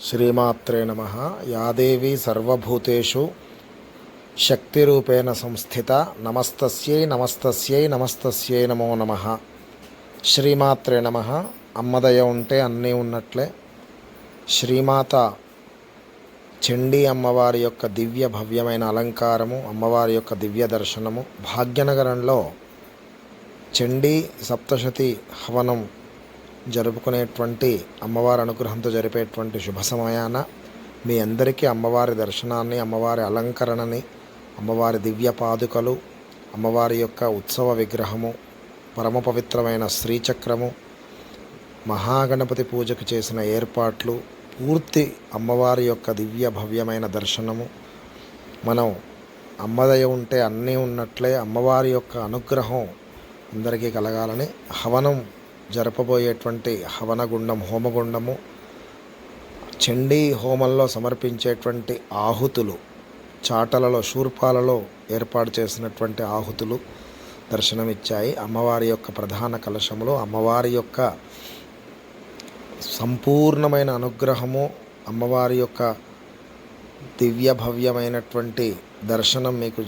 శ్రీమాత్రే నమ. యాదేవి సర్వభూతేషు శక్తిరూపేణ సంస్థిత. నమస్తస్యై నమస్తస్యై నమస్తస్యై నమో నమ. శ్రీమాత్రే నమ. అమ్మదయ ఉంటే అన్నీ ఉన్నట్లే. శ్రీమాత చండీ అమ్మవారి యొక్క దివ్య భవ్యమైన అలంకారము అమ్మవారి యొక్క దివ్య దర్శనము భాగ్యనగరంలో చండీ సప్తశతి హవనం జరుపుకునేటువంటి అమ్మవారి అనుగ్రహంతో జరిపేటువంటి శుభ సమయాన మీ అందరికీ అమ్మవారి దర్శనాన్ని అమ్మవారి అలంకరణని అమ్మవారి దివ్య పాదుకలు అమ్మవారి యొక్క ఉత్సవ విగ్రహము పరమ పవిత్రమైన శ్రీచక్రము మహాగణపతి పూజకు చేసిన ఏర్పాట్లు పూర్తి అమ్మవారి యొక్క దివ్య భవ్యమైన దర్శనము. మనం అమ్మదయ ఉంటే అన్నీ ఉన్నట్లే అమ్మవారి యొక్క అనుగ్రహం అందరికీ కలగాలని హవనం జరపబోయేటువంటి హవనగుండం హోమగుండము చండీ హోమంలో సమర్పించేటువంటి ఆహుతులు చాటలలో శూర్పాలలో ఏర్పాటు చేసినటువంటి ఆహుతులు దర్శనమిచ్చాయి. అమ్మవారి యొక్క ప్రధాన కలశములు అమ్మవారి యొక్క సంపూర్ణమైన అనుగ్రహము అమ్మవారి యొక్క దివ్య భవ్యమైనటువంటి దర్శనం మీకు